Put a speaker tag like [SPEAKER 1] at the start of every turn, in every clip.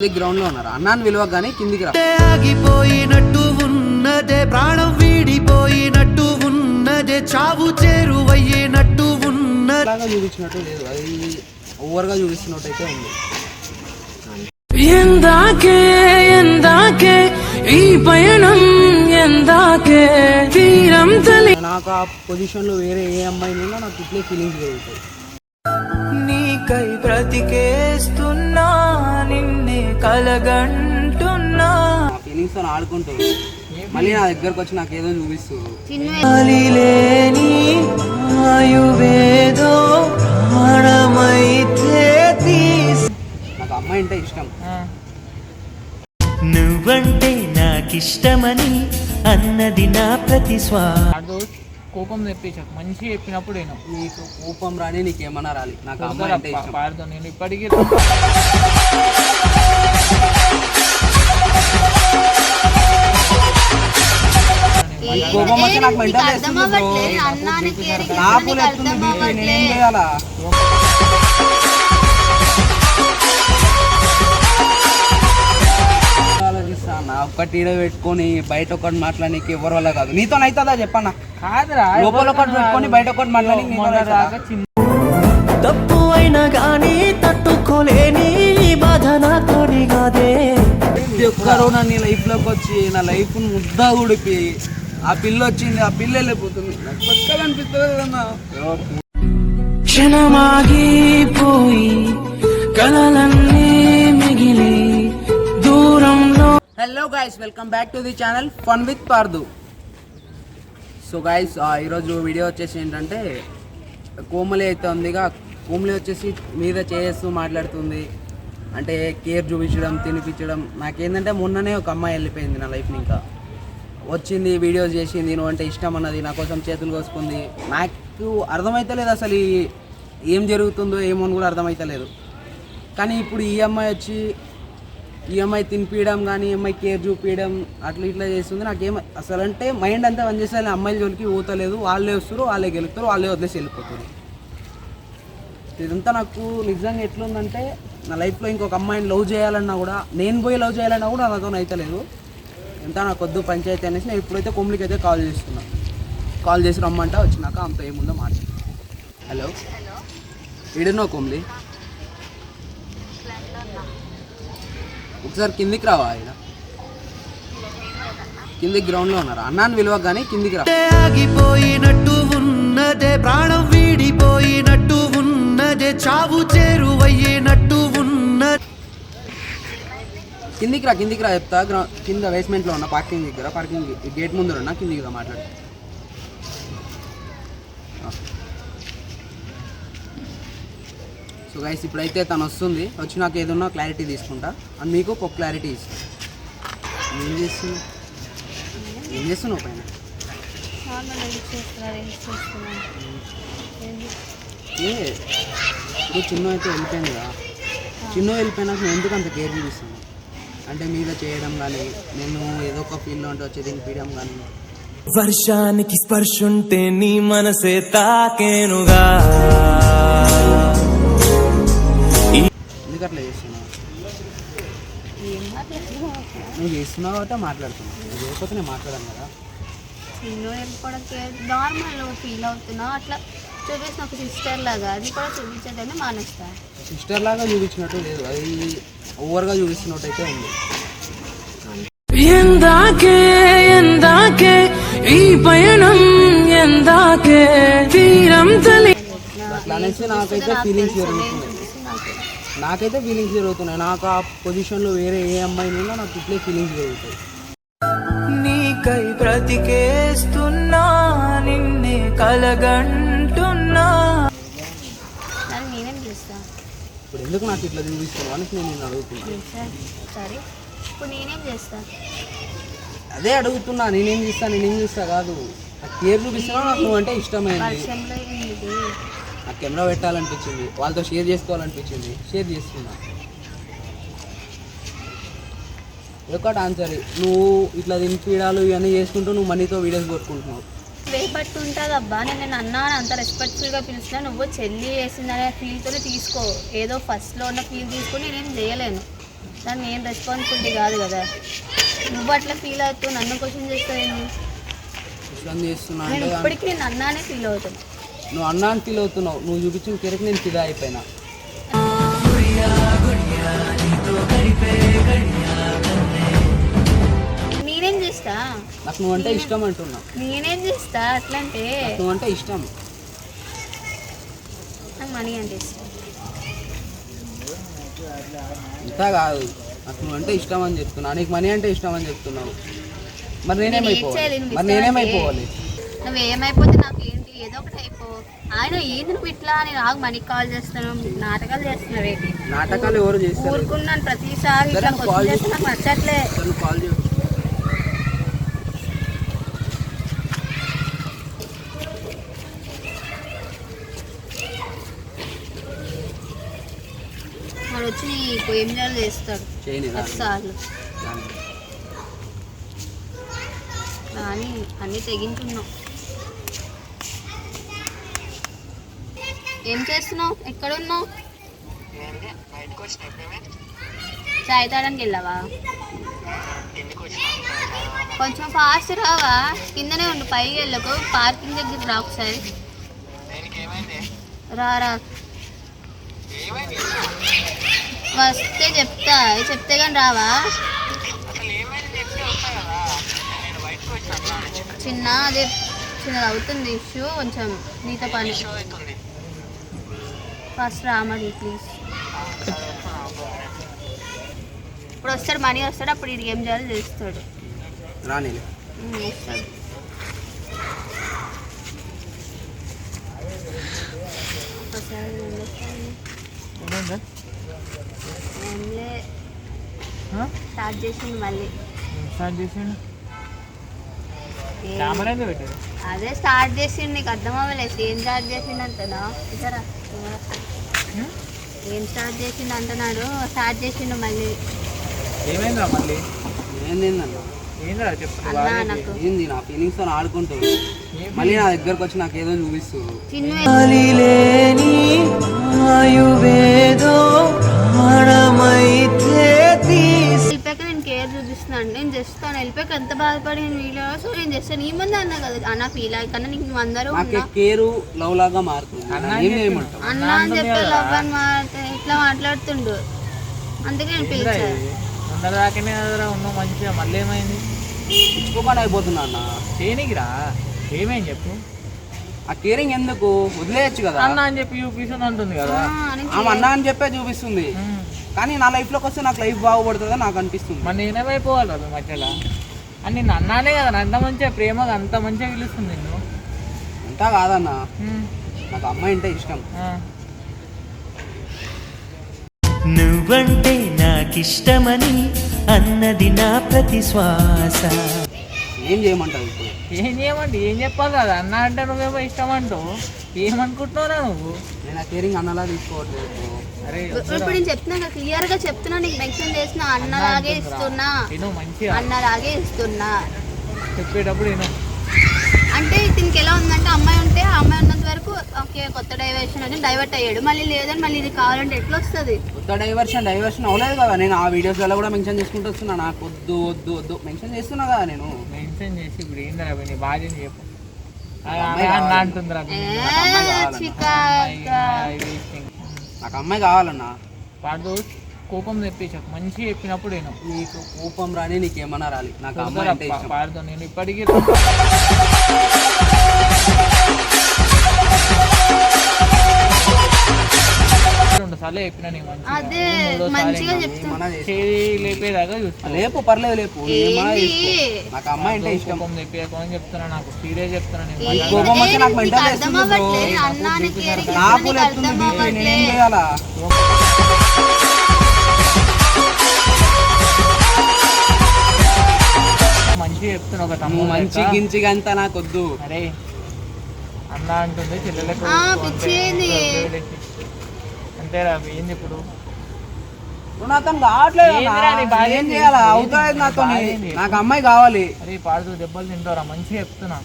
[SPEAKER 1] గ్రౌండ్లో ఉన్నారు. అన్నాన్ని విలువ కానీ కిందికి రా.
[SPEAKER 2] ఆగిపోయినట్టు ఉన్నదే ప్రాణం వీడిపోయినట్టు ఉన్నదే చావు చేరువయ్యేనట్టు ఉన్నదే
[SPEAKER 1] చూపించినట్టు లేదు. అది ఓవర్గా చూపిస్తున్నట్టు అయితే ఉంది.
[SPEAKER 3] ఎందాకే ఎందాకే ఈ పయనం ఎందాకే తీరం
[SPEAKER 1] నాకు ఆ పొజిషన్లో వేరే ఏ అమ్మాయిని ఉన్నా నాకు ఇట్లే ఫీలింగ్స్ కలుగుతాయి
[SPEAKER 2] నీకై బ్రతికేస్తున్నా నిన్నే కలగంటున్నా.
[SPEAKER 1] ఫీలింగ్స్తో ఆడుకుంటారు మళ్ళీ నా దగ్గరకు వచ్చి నాకు ఏదో చూపిస్తారు
[SPEAKER 2] లేని ఆయువేదో ప్రాణమైతే తీసి.
[SPEAKER 1] నాకు అమ్మాయి అంటే ఇష్టం.
[SPEAKER 2] నువ్వంటే నాకిష్టమని అన్నది నా ప్రతి స్వా
[SPEAKER 4] అదో కోపం తెప్పించాక మంచిగా చెప్పినప్పుడు నేను.
[SPEAKER 1] నీకు కోపం రాని నీకు ఏమన్నా రాలి. నాకు అమ్మాయి అంటే ఇష్టం.
[SPEAKER 4] పాడతా. నేను ఇప్పటికీ
[SPEAKER 1] ఈ కోపం వచ్చి నాకు మెంటల్ చేస్తుంది bro. నేనేం చేయాలా? ఒక్కటి ఈడ పెట్టుకొని బయట ఒకటి మాట్లాడానికి ఎవరి వల్ల కాదు. నీతో అవుతుందా చెప్పన్నా?
[SPEAKER 4] కాదురా
[SPEAKER 1] లోపల ఒకటి పెట్టుకొని బయట ఒకటి మాట్లాడి
[SPEAKER 2] తప్పు అయినా గానీ తట్టుకోలేని ఈ బాధ నాతోని కాదే.
[SPEAKER 1] ప్రతి ఒక్కరు నా నీ లైఫ్లోకి వచ్చి నా లైఫ్ ముద్దా ఉడిపి ఆ పిల్ల వచ్చింది ఆ పిల్ల వెళ్ళిపోతుంది. నాకు కదన్నా.
[SPEAKER 3] క్షణమాగిపోయి కలలన్నీ మిగిలి.
[SPEAKER 1] Hello guys welcome back to the channel fun with Pardhu so guys ఈరోజు వీడియో వచ్చేసి ఏంటంటే కోమలి అయితే ఉందిగా. కోమలి వచ్చేసి మీద చేస్తూ మాట్లాడుతుంది. అంటే కేర్ చూపించడం తినిపించడం. నాకేంటంటే మొన్ననే ఒక అమ్మాయి వెళ్ళిపోయింది నా లైఫ్ని ఇంకా. వచ్చింది వీడియోస్ చేసింది నువ్వు అంటే ఇష్టం అన్నది నా కోసం చేతులు కోసుకుంది. నాకు అర్థమవుతలేదు అసలు ఏం జరుగుతుందో ఏమో అని కూడా అర్థమవుతలేదు కానీ ఇప్పుడు ఈ అమ్మాయి వచ్చి ఈ అమ్మాయి తినిపించడం కానీ ఈ అమ్మాయి కేర్ చూపించడం అట్లా ఇట్లా చేస్తుంది. నాకేం అసలు అంటే మైండ్ అంతా పని చేస్తే అమ్మాయిల జోలికి పోతలేదు. వాళ్ళే వస్తారు వాళ్ళే గెలుస్తారు వాళ్ళే వదిలేసి వెళ్ళిపోతారు. ఇదంతా నాకు నిజంగా ఎట్లుందంటే నా లైఫ్లో ఇంకొక అమ్మాయిని లవ్ చేయాలన్నా కూడా నేను పోయి లవ్ చేయాలన్నా కూడా నాతో అయితలేదు. ఎంత నాకు వద్దు పంచాయతీ అనేసి నేను ఇప్పుడైతే కొమ్మిడికి అయితే కాల్ చేస్తున్నా. కాల్ చేసి రమ్మంట వచ్చినాక అంత ఏముందో మాట హలో ఇడున్నో కొమ్మిడి ఒకసారి కిందికి రావా ఆయన? కిందికి గ్రౌండ్లో ఉన్నారు? అన్నాన్ని విలువ కానీ కిందికి రా.
[SPEAKER 2] ఆగిపోయినట్టు ఉన్నదే ప్రాణం వీడిపోయినట్టు ఉన్నదే చావు చేరువయ్యేనట్టు ఉన్నదే.
[SPEAKER 1] కిందికి రా కిందికి రా చెప్తా. గ్రౌ కింద బేస్మెంట్లో ఉన్న పార్కింగ్ దగ్గర పార్కింగ్ గేట్ ముందు ఉన్నా కిందికి రా మాట్లాడు. సో గైస్ ఇప్పుడైతే తను వస్తుంది. వచ్చి నాకు ఏదన్నా క్లారిటీ తీసుకుంటా. అండ్ మీకు ఒక క్లారిటీ ఇస్తాను ఏం చేస్తున్నావు? ఏం చేస్తున్నావు పైన? ఏ ఇప్పుడు చిన్న అయితే వెళ్ళిపోయింది కదా. చిన్న వెళ్ళిపోయినాక నేను ఎందుకు అంత కేర్ చూపిస్తాను అంటే మీద చేయడం కానీ నేను ఏదో ఒక ఫీల్డ్లో అంటే వచ్చి తినిపించడం కానీ.
[SPEAKER 2] వర్షానికి స్పర్శుంటే నీ మనసే తాకేనుగా.
[SPEAKER 1] ఎందుకు అట్లా చేస్తున్నావు? నువ్వు చేస్తున్నావు కాబట్టి మాట్లాడుతున్నావు. నువ్వు చేయకపోతే నేను మాట్లాడాను కదా.
[SPEAKER 5] నార్మల్ ఫీల్ అవుతున్నా అట్లా చూపించిన ఒక సిస్టర్ లాగా. అది కూడా చూపించదని మానేస్తా.
[SPEAKER 1] సిస్టర్ లాగా చూపించినట్టు లేదు. అది ఓవర్గా చూపిస్తున్నట్టు అయితే ఉంది.
[SPEAKER 3] ఎందాకే ఎందాకే ఈ పయనం ఎందాకే. తీరం తలి
[SPEAKER 1] అట్లా అనేసి నాకైతే ఫీలింగ్స్ జరుగుతున్నాయి నాకైతే ఫీలింగ్స్ జరుగుతున్నాయి. నాకు ఆ పొజిషన్లో వేరే ఏ అమ్మాయిని ఉన్నా నాకు ఇట్లే ఫీలింగ్స్ జరుగుతాయి.
[SPEAKER 2] నీకై బ్రతికేస్తున్నా నిన్నే కలగంటున్నా.
[SPEAKER 5] నేనేం చేస్తా?
[SPEAKER 1] ఇప్పుడు ఎందుకు నాకు ఇట్లా చూపిస్తున్నావు అనేసి నేను నిన్ను అడుగుతున్నాను
[SPEAKER 5] సరే? ఇప్పుడు నేనేం చేస్తా?
[SPEAKER 1] అదే అడుగుతున్నా. నేనేం చేస్తా నేనేం చేస్తా కాదు. నాకు కేర్ చూపిస్తున్నా నాకు నువ్వు అంటే ఇష్టమైంది.
[SPEAKER 5] ఇది
[SPEAKER 1] నాకు కెమెరా పెట్టాలనిపించింది. వాళ్ళతో షేర్ చేసుకోవాలనిపించింది. షేర్ చేస్తున్నా ఒకటి ఆన్సర్ నువ్వు ఇట్లా తినిపీడాలు ఇవన్నీ చేసుకుంటూ నువ్వు మనీతో వీడియోస్ కొట్టుకుంటున్నావు.
[SPEAKER 5] వేపట్టు ఉంటుంది అబ్బా నేను నేను అన్నా అని అంత రెస్పెక్ట్ఫుల్గా పిలిచినా నువ్వు చెల్లి వేసిందనే ఫీల్తో తీసుకో. ఏదో ఫస్ట్లో ఉన్న ఫీల్ తీసుకొని నేనేం చేయలేను. దాన్ని ఏం రెస్పాన్సిబిలిటీ కాదు కదా. నువ్వు అట్లా ఫీల్ అవుతూ నన్ను క్వశ్చన్
[SPEAKER 1] చేస్తున్నా
[SPEAKER 5] నేను ఇప్పటికీ నేను అన్నానే ఫీల్ అవుతాను.
[SPEAKER 1] నువ్వు అన్నా అని ఫీల్ అవుతున్నావు నువ్వు చూపించిన కెరకు నేను ఫిదా అయిపోయినా.
[SPEAKER 5] నేనేం చేస్తా?
[SPEAKER 1] నాకు నువ్వంటే ఇష్టం అంటున్నా
[SPEAKER 5] నేనేం చేస్తా? అట్లంటే
[SPEAKER 1] నాకు నువ్వంటే ఇష్టం.
[SPEAKER 5] నాకు మనీ అంటే ఇష్టం.
[SPEAKER 1] ఇంత కాదు. నాకు నువ్వంటే ఇష్టం అని చెప్తున్నా. నీకు మనీ అంటే ఇష్టం అని చెప్తున్నావు. మరి నేనేమైపోవాలి?
[SPEAKER 5] నువ్వు
[SPEAKER 1] మరి నేనేమైపోవాలి?
[SPEAKER 5] నువ్వు ఏమైపోతే నాకు ఏదో ఒకటి అయిపో ఆయన ఏంది నువ్వు ఇట్లా అని నాకు మనీ కాల్ చేస్తాను నాటకాలు చేస్తున్నావు ఏంటి?
[SPEAKER 1] నాటకాలు ఎవరు చేస్తారు?
[SPEAKER 5] ఊరుకున్నాను ప్రతిసారి
[SPEAKER 1] సరే,
[SPEAKER 5] ఇట్లా
[SPEAKER 1] కాల్
[SPEAKER 5] చేస్తే నాకు నచ్చట్లే.
[SPEAKER 1] కాల్ చేయ.
[SPEAKER 5] వాడు వచ్చి నీకు ఏం చేయాలో చేస్తాడు. సార్లు కానీ అన్నీ తెగించున్నావు ఏం చేస్తున్నావు? ఎక్కడున్నావు? చాయ్ తాగడానికి వెళ్ళావా? కొంచెం ఫాస్ట్ రావా? కిందనే ఉండు పైకి వెళ్ళకు. పార్కింగ్ దగ్గర రా ఒకసారి. రా రా. వస్తే చెప్తా. చెప్తే కానీ రావా? చిన్న అదే చిన్నది అవుతుంది ఇష్యూ కొంచెం నీతో పని? ఫస్ట్ రామడి ప్లీజ్ ఇప్పుడు వస్తాడు మనీ వస్తాడు అప్పుడు ఇది ఏం చేయాలో చేస్తాడు?
[SPEAKER 1] రాని
[SPEAKER 5] వస్తాడు? స్టార్ట్ చేసిండు మళ్ళీ.
[SPEAKER 4] స్టార్ట్ చేసిండు? కెమెరా ఎందుకు పెట్టారు?
[SPEAKER 5] అదే స్టార్ట్ చేసిండు నీకు అర్థం అవ్వలేదు ఏం స్టార్ట్ చేసిండు ఇతరా
[SPEAKER 4] హ్మ్?
[SPEAKER 5] ఏం స్టార్ట్ చేసిండు అంటున్నాడు స్టార్ట్ చేసిండు మళ్ళీ.
[SPEAKER 4] ఏమైందిరా మళ్ళీ?
[SPEAKER 1] ఏంది అన్న?
[SPEAKER 4] చెప్పు
[SPEAKER 5] నాకు.
[SPEAKER 1] ఏంది నా ఫీలింగ్స్తో మళ్ళీ నా దగ్గరకు వచ్చి నాకు ఏదో
[SPEAKER 5] చిన్న కేర్ చూపిస్తున్నాను నేను చేస్తాను వెళ్ళిపోయాక ఎంత బాధపడి వీడియో సో నేను చేస్తాను. ఈ ముందు అన్నా కదా అన్న ఫీల్ అయ్యి కన్నా నీకు నువ్వు అందరూ
[SPEAKER 1] కేరు లవ్ లాగా మారుతుంది.
[SPEAKER 4] అన్నా అని
[SPEAKER 1] చేయమంటావు?
[SPEAKER 5] అన్న అని చెప్పి లవ్ అని మాట్లాడితే ఇట్లా మాట్లాడుతుండు? అందుకే నేను పిలిచాను
[SPEAKER 4] కదరా ఉన్నావు మంచిగా మళ్ళీ ఏమైంది?
[SPEAKER 1] ఇచ్చుకోకుండా అయిపోతున్నా అన్న.
[SPEAKER 4] చేయనీకిరా ఏమైంది చెప్పు?
[SPEAKER 1] ఆ కేరింగ్ ఎందుకు? వదిలేయచ్చు కదా.
[SPEAKER 4] అన్న అని చెప్పి చూపిస్తుంది అంటుంది కదా.
[SPEAKER 1] ఆమె అన్నా అని చెప్పే చూపిస్తుంది. కానీ నా లైఫ్లోకి వస్తే నాకు లైఫ్ బాగుపడుతుందని నాకు అనిపిస్తుంది.
[SPEAKER 4] మరి నేనేమైపోవాలి అది మధ్యలో. అని నిన్ను అన్నానే కదా అంత మంచిగా ప్రేమగా అంత మంచిగా పిలుస్తుంది నిన్ను.
[SPEAKER 1] అంతా కాదన్న. నాకు అమ్మాయి అంటే ఇష్టం.
[SPEAKER 4] ఆ.
[SPEAKER 2] నువ్వంటే నాకిష్టమని అన్నది నా ప్రతి శ్వాస
[SPEAKER 1] ఏం చేయమంటావు ఇప్పుడు?
[SPEAKER 4] ఏం చేయమంటే ఏం చెప్పాలి కదా? అన్న అంటే నువ్వేమో ఇష్టం అంటావు. ఏమనుకుంటున్నావురా నువ్వు?
[SPEAKER 1] నేను ఆ కేరింగ్ అన్నలా తీసుకోవట్లేదు.
[SPEAKER 4] అరే
[SPEAKER 5] ఇప్పుడు నేను చెప్తున్నా క్లియర్గా చెప్తున్నా నీకు మెన్షన్ చేసిన అన్నలాగే ఇస్తున్నా. అన్నలాగే ఇస్తున్నా.
[SPEAKER 4] చెప్పేటప్పుడు
[SPEAKER 5] అంటే దీనికి ఎలా ఉందంటే అమ్మాయి ఉంటే ఆ అమ్మాయి ఉన్నంత వరకు ఓకే కొత్త డైవర్షన్ అని డైవర్ట్ అయ్యాడు. మళ్ళీ లేదని మళ్ళీ ఇది కావాలంటే ఎట్లా వస్తుంది
[SPEAKER 1] కొత్త డైవర్షన్ డైవర్షన్ అవ్వలేదు కదా. నేను ఆ వీడియోస్లలో కూడా మెన్షన్ చేసుకుంటూ వస్తున్నా. నాకు వద్దు వద్దు వద్దు. మెన్షన్ చేస్తున్నా కదా నేను.
[SPEAKER 4] మెన్షన్ చేసి ఇప్పుడు ఏందిరా నీ చెప్పు. అంటుందిరా.
[SPEAKER 1] నాకు అమ్మాయి కావాలన్నా.
[SPEAKER 4] పాడు కోపం తెప్పించకు. మంచిగా చెప్పినప్పుడు నేను
[SPEAKER 1] నీకు కోపం రాని నీకేమన్నా రాలి. నాకు అమ్మాయి అంటే ఇష్టం.
[SPEAKER 4] నేను ఇప్పటికీ సార్లు చెప్పిన నీకు మంచిగా.
[SPEAKER 5] అదే మంచిగా చెప్తున్నా.
[SPEAKER 4] చేయి లేపేదాకా చూస్తా
[SPEAKER 1] లేపు పర్లేదు లేపు. నాకు అమ్మాయి అంటే ఇష్టం.
[SPEAKER 4] కోపం తెప్పియకు అని చెప్తున్నా నాకు సీరియస్ చెప్తున్నా నేను
[SPEAKER 1] కోపం నాకు వేస్తుంది
[SPEAKER 5] కేరింగ్
[SPEAKER 1] నాకు లేస్తుంది బీపీ నేనేం చేయాలా?
[SPEAKER 4] మంచిగా చెప్తున్నా ఒక తమ్ముడు
[SPEAKER 1] మంచి
[SPEAKER 4] లెక్క.
[SPEAKER 1] గించిగా అంతా నాకు వద్దు.
[SPEAKER 4] అరే అన్న అంటుంది చెల్లెలకు. అంతేరా ఏంది ఇప్పుడు?
[SPEAKER 1] నువ్వు నాతో కావట్లేదు అన్నా.
[SPEAKER 4] ఏందిరా నీ బాధ
[SPEAKER 1] ఏం
[SPEAKER 4] ఏంది?
[SPEAKER 1] చేయాలా?
[SPEAKER 4] ఏంది?
[SPEAKER 1] అవుతాలేదు
[SPEAKER 4] నీ
[SPEAKER 1] నాతో
[SPEAKER 4] బాధ ఏంది?
[SPEAKER 1] నాకు అమ్మాయి కావాలి.
[SPEAKER 4] అరే పాడుతూ దెబ్బలు తింటారా మంచిగా చెప్తున్నా.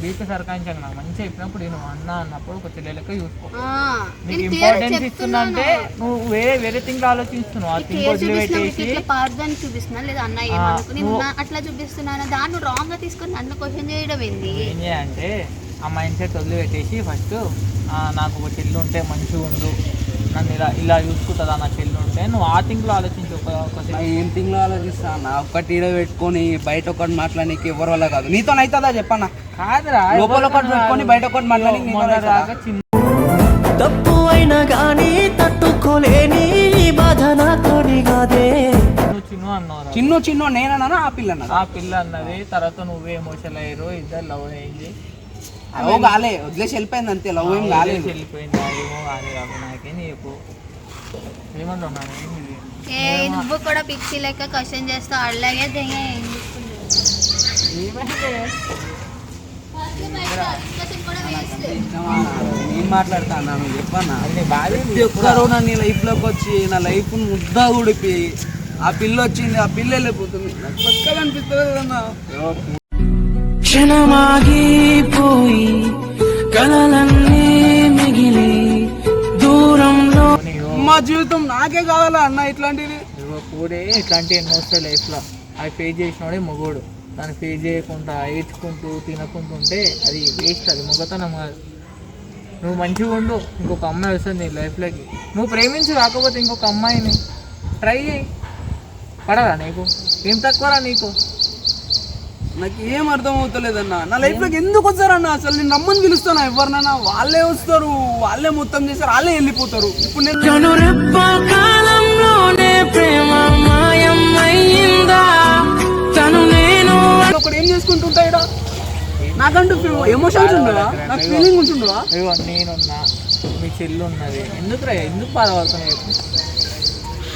[SPEAKER 4] బీపీ సర్కాయించాక నాకు మంచిగా చెప్పినప్పుడు నేను అన్న అన్నప్పుడు ఒక చెల్లె లెక్క చూసుకో.
[SPEAKER 5] ఆ,
[SPEAKER 4] నీకు
[SPEAKER 5] నేను క్లియర్
[SPEAKER 4] ఇంపార్టెన్స్ ఇస్తున్నంటే నువ్వు వేరే వేరే థింగ్స్ ఆలోచిస్తున్నావు. ఆ థింగ్
[SPEAKER 5] క్లియర్ చూపిస్తున్నా
[SPEAKER 4] వదిలిపెట్టేసి
[SPEAKER 5] ఇట్లా పార్దని చూపిస్తున్నా లేదా అన్న ఏమనుకుని నేను నా- అట్లా చూపిస్తున్నాను? దాన్ని రాంగ్గా తీసుకొని నన్ను క్వశ్చన్ చేయడం ఏంది?
[SPEAKER 4] ఏం చేయాలంటే ఆ మైండ్ సెట్ వదిలిపెట్టేసి ఫస్ట్ నాకు ఒక చెల్లి ఉంటే మంచిగా ఉండు నన్ను ఇలా ఇలా చూసుకుంటుందా నా చెల్లి ఉంటే నువ్వు ఆ థింగ్లో ఆలోచించు ఒక
[SPEAKER 1] ఏం థింగ్లో ఆలోచిస్తా? నా ఒక్కటి ఈడ పెట్టుకొని బయట ఒకటి మాట్లాడడానికి ఎవరి వల్ల కాదు. నీతో అవుతుందా చెప్పన్నా?
[SPEAKER 4] కాదురా
[SPEAKER 1] లోపల ఒకటి పెట్టుకొని బయట ఒకటి మాట్లాడి
[SPEAKER 2] తప్పు అయినా గానీ తట్టుకోలేని బాధ నాతోని కాదే.
[SPEAKER 4] చిన్న అన్నావు
[SPEAKER 1] చిన్ను చిన్ను నేనన్నా ఆ పిల్ల
[SPEAKER 4] ఆ పిల్ల అన్నది తర్వాత నువ్వే ఎమోషనల్ అయ్యారు ఇద్దరు లవ్ అయింది.
[SPEAKER 1] ఓ కాలే వదిలేసి వెళ్ళిపోయింది అంతే లవ్ ఏం కాలేదు
[SPEAKER 4] వెళ్ళిపోయింది ఏమో కానీ కాదు నాకేం చెప్పు ఏమంటున్నాను ఏంది
[SPEAKER 5] ఏ నువ్వు కూడా పిచ్చి లెక్క క్వశ్చన్ చేస్తావు అలాగే దెయ్య ఏం?
[SPEAKER 1] నేను మాట్లాడతాను నువ్వు చెప్పన్నా? ప్రతి ఒక్కరు నా నీ లైఫ్లోకి వచ్చి నా లైఫ్ ముద్దా ఉడిపి ఆ పిల్ల వచ్చింది ఆ పిల్ల వెళ్ళిపోతుంది. నాకు బతకాలనిపిస్తుంది కదన్నా
[SPEAKER 3] క్షణమాగిపోయి కలలన్నీ మిగిలి దూరంలో
[SPEAKER 1] మా జీవితం నాకే కావాలా అన్న ఇట్లాంటిది?
[SPEAKER 4] కూడే ఇట్లాంటి ఎన్నో వస్తాయి లైఫ్లో. అవి ఫేస్ చేసినోడే మొగోడు. దాన్ని ఫేస్ చేయకుండా ఏడ్చుకుంటూ తినకుంటూ ఉంటే అది వేస్ట్ అది మొగతనం కాదు. నువ్వు మంచిగా ఉండు ఇంకొక అమ్మాయి వస్తుంది నీ లైఫ్లోకి. నువ్వు ప్రేమించి కాకపోతే ఇంకొక అమ్మాయిని. ట్రై చేయి. పడరా నీకు? ఏం తక్కువరా నీకు?
[SPEAKER 1] నాకు ఏం అర్థం అవుతలేదన్న నా లైఫ్లోకి ఎందుకు వచ్చారన్న? అసలు నేను రమ్మని పిలుస్తాను ఎవరినైనా వాళ్ళే వస్తారు వాళ్ళే మొత్తం చేస్తారు వాళ్ళే వెళ్ళిపోతారు. ఇప్పుడు నేను
[SPEAKER 3] కనురెప్ప కాలంలోనే ప్రేమ మాయమయ్యిందా తను నేను
[SPEAKER 1] ఒకటి ఏం చేసుకుంటుంటా? నాకంటూ ఎమోషన్స్ ఉండవా? నాకు ఫీలింగ్ ఉంటుండవా?
[SPEAKER 4] నేనున్నా. మీ చెల్లి ఉన్నది ఎందుకు రా ఎందుకు బాధపడుతున్నావు? చెప్పు.